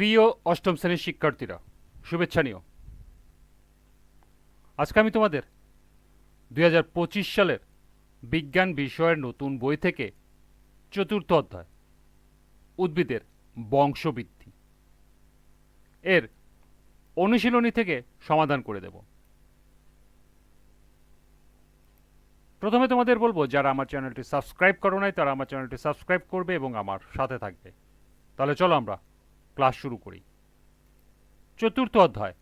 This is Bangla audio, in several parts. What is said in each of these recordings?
প্রিয় অষ্টম শ্রেণির শিক্ষার্থীরা, শুভেচ্ছা নিও। আজকে আমি তোমাদের দু হাজার পঁচিশ সালের বিজ্ঞান বিষয়ের নতুন বই থেকে চতুর্থ অধ্যায়, উদ্ভিদের বংশবৃদ্ধি এর অনুশীলনী থেকে সমাধান করে দেব। প্রথমে তোমাদের বলব, যারা আমার চ্যানেলটি সাবস্ক্রাইব করো নাই, তারা আমার চ্যানেলটি সাবস্ক্রাইব করবে এবং আমার সাথে থাকবে। তাহলে চলো আমরা ক্লাস শুরু করি। চতুর্থ অধ্যায়,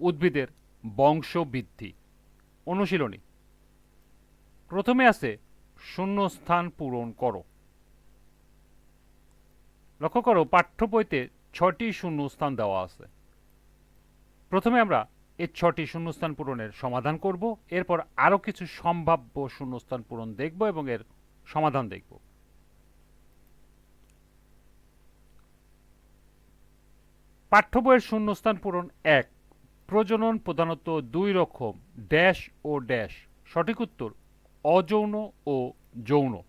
উদ্ভিদের বংশবৃদ্ধি, অনুশীলনী। প্রথমে আছে, শূন্যস্থান পূরণ করো। লক্ষ্য করো, পাঠ্য বইতে ছটি শূন্যস্থান দেওয়া আছে। প্রথমে আমরা এই ছটি শূন্যস্থান পূরণের সমাধান করব, এরপর আরও কিছু সম্ভাব্য শূন্যস্থান পূরণ দেখব এবং এর সমাধান দেখব। পাঠ্য বইয়ের শূন্যস্থান পূরণ এক। প্রজনন প্রধানত দুই রকম, ড্যাশ ও ড্যাশ। সঠিক উত্তর, অযৌন ও যৌন।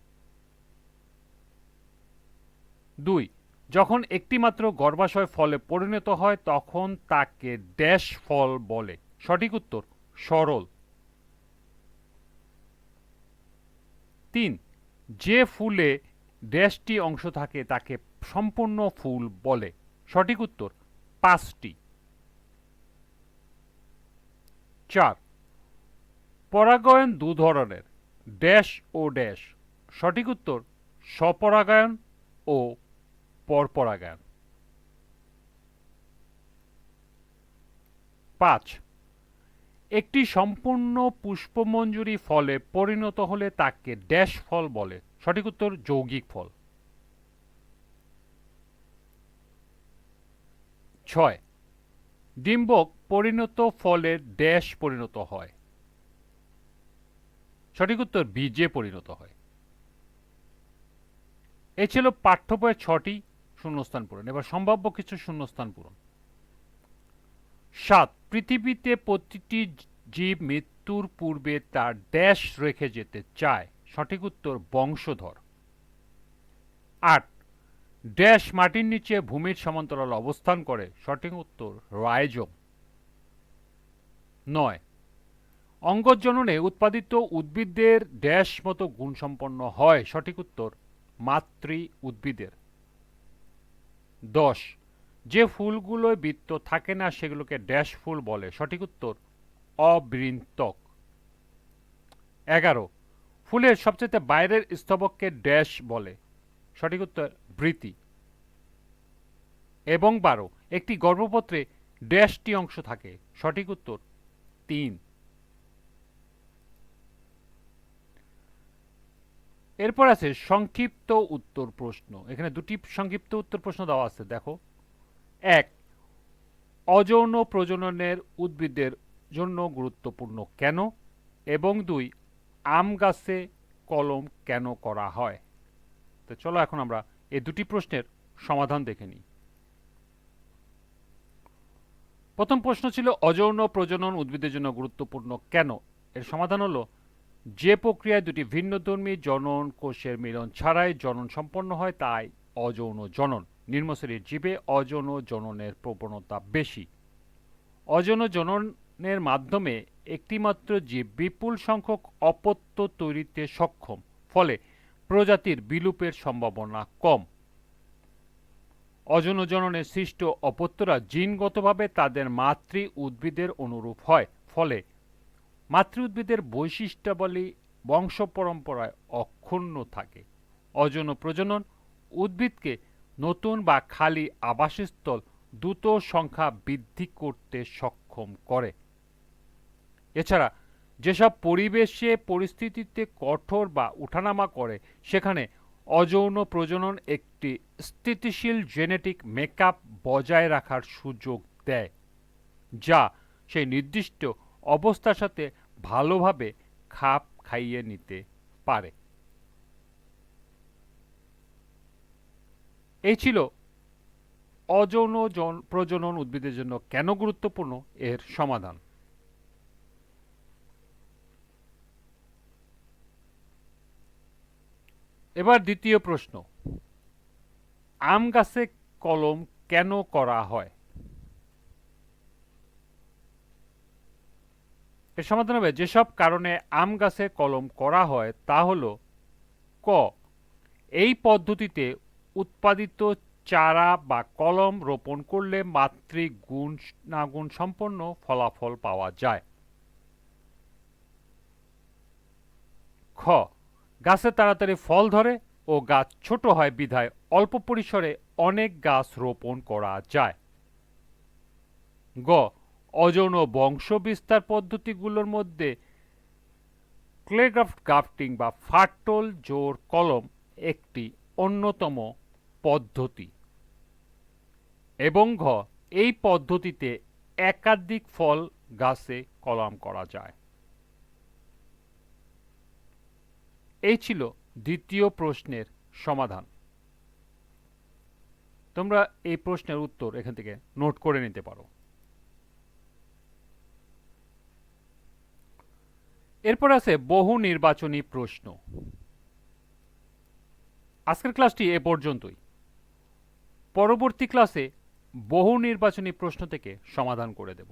দুই, যখন একটিমাত্র গর্ভাশয় ফলে পরিণত হয়, তখন তাকে ড্যাশ ফল বলে। সঠিক উত্তর, সরল। তিন, যে ফুলে ড্যাশটি অংশ থাকে, তাকে সম্পূর্ণ ফুল বলে। সঠিক উত্তর পাঁচটি। চার, পরাগায়ন দু ধরনের ড্যাশ ও ড্যাশ সঠিক উত্তর, স্বপরাগায়ন ও পরপরাগায়ন। পাঁচ, একটি সম্পূর্ণ পুষ্পমঞ্জুরি ফলে পরিণত হলে তাকে ড্যাশ ফল বলে। সঠিক উত্তর, যৌগিক ফল। ছয়। ডিম্বক পরিণত ফলে ড্যাশ পরিণত হয়। সঠিক উত্তর বীজে পরিণত হয়। এ ছিল পাঠ্য বইয়ের ছটি শূন্যস্থান পূরণ। এবার সম্ভাব্য কিছু শূন্যস্থান পূরণ। সাত, পৃথিবীতে প্রতিটি জীব মৃত্যুর পূর্বে তার ড্যাশ রেখে যেতে চায়। সঠিক উত্তর বংশধর। আট ড্যাশ মাটির নিচে ভূমির সমান্তরাল অবস্থান করে। সঠিক উত্তর রায়জম নয়। অঙ্গজননে উৎপাদিত উদ্ভিদদের ড্যাশ মতো গুণসম্পন্ন হয়। সঠিক উত্তর, মাতৃ উদ্ভিদের। দশ। যে ফুলগুলোয় বৃত্ত থাকে না, সেগুলোকে ড্যাশ ফুল বলে। সঠিক উত্তর, অবৃন্তক। এগারো। ফুলের সবচেয়ে বাইরের স্তবককে ড্যাশ বলে। সঠিক উত্তর বৃতি এবং বারো, একটি গর্ভপত্রে ড্যাশটি অংশ থাকে। সঠিক উত্তর, তিন। এরপর আছে সংক্ষিপ্ত উত্তর প্রশ্ন। এখানে দুটি সংক্ষিপ্ত উত্তর প্রশ্ন দেওয়া আছে, দেখো। এক, অযৌন প্রজননের উদ্ভিদের জন্য গুরুত্বপূর্ণ কেন? এবং দুই, আম গাছে কলম কেন করা হয়? তো চলো এখন আমরা এই দুটি প্রশ্নের সমাধান দেখে নিই। প্রথম প্রশ্ন ছিল, অযৌন প্রজনন উদ্ভিদের জন্য গুরুত্বপূর্ণ কেন? এর সমাধান হলো, যে প্রক্রিয়ায় দুটি ভিন্নধর্মী জনন কোষের মিলন ছাড়াই জনন সম্পন্ন হয়, তাই অযৌন জনন। নিম্নশ্রেণীর জীবে অযৌন জননের প্রবণতা বেশি। অযৌন জননের মাধ্যমে একটিমাত্র জীব বিপুল সংখ্যক অপত্য তৈরিতে সক্ষম। ফলে প্রজাতির বিলুপের সম্ভাবনা কম। অযৌন জননে সৃষ্ট অপত্যরা জিনগতভাবে তাদের মাতৃ উদ্ভিদের অনুরূপ হয়, ফলে মাতৃ উদ্ভিদের বৈশিষ্ট্যাবলী বংশ পরম্পরায় অক্ষুণ্ণ থাকে। অজন প্রজনন উদ্ভিদকে নতুন বা খালি আবাসস্থল দ্রুত সংখ্যা বৃদ্ধি করতে সক্ষম করে। এছাড়া যেসব পরিবেশে পরিস্থিতিতে কঠোর বা উঠানামা করে, সেখানে অযৌন প্রজনন একটি স্থিতিশীল জেনেটিক মেকআপ বজায় রাখার সুযোগ দেয়, যা সেই নির্দিষ্ট অবস্থার সাথে ভালোভাবে খাপ খাইয়ে নিতে পারে। এই ছিল অযৌন প্রজনন উদ্ভিদের জন্য কেন গুরুত্বপূর্ণ? এর সমাধান। এবার দ্বিতীয় প্রশ্ন। আম গাছে কলম কেন করা হয়? এর সমাধান হবে। যেসব কারণে আম গাছে কলম করা হয়, তা হল ক, এই পদ্ধতিতে উৎপাদিত চারা বা কলম রোপণ করলে মাতৃ গুণ নাগুণ সম্পন্ন ফলাফল পাওয়া যায়। খ গাছে তাড়াতাড়ি ফল ধরে ও গাছ ছোট হয় বিধায় অল্প পরিসরে অনেক গাছ রোপণ করা যায়। গ, অযৌন বংশ বিস্তার পদ্ধতিগুলোর মধ্যে ক্লেগ্রাফট গ্রাফটিং বা ফাটল জোর কলম একটি অন্যতম পদ্ধতি। এবং ঘ, এই পদ্ধতিতে একাধিক ফল গাছে কলম করা যায়। এই ছিল দ্বিতীয় প্রশ্নের সমাধান। তোমরা এই প্রশ্নের উত্তর এখান থেকে নোট করে নিতে পারো। এরপর আছে বহু নির্বাচনী প্রশ্ন। আজকের ক্লাসটি এ পর্যন্তই। পরবর্তী ক্লাসে বহু নির্বাচনী প্রশ্ন থেকে সমাধান করে দেব।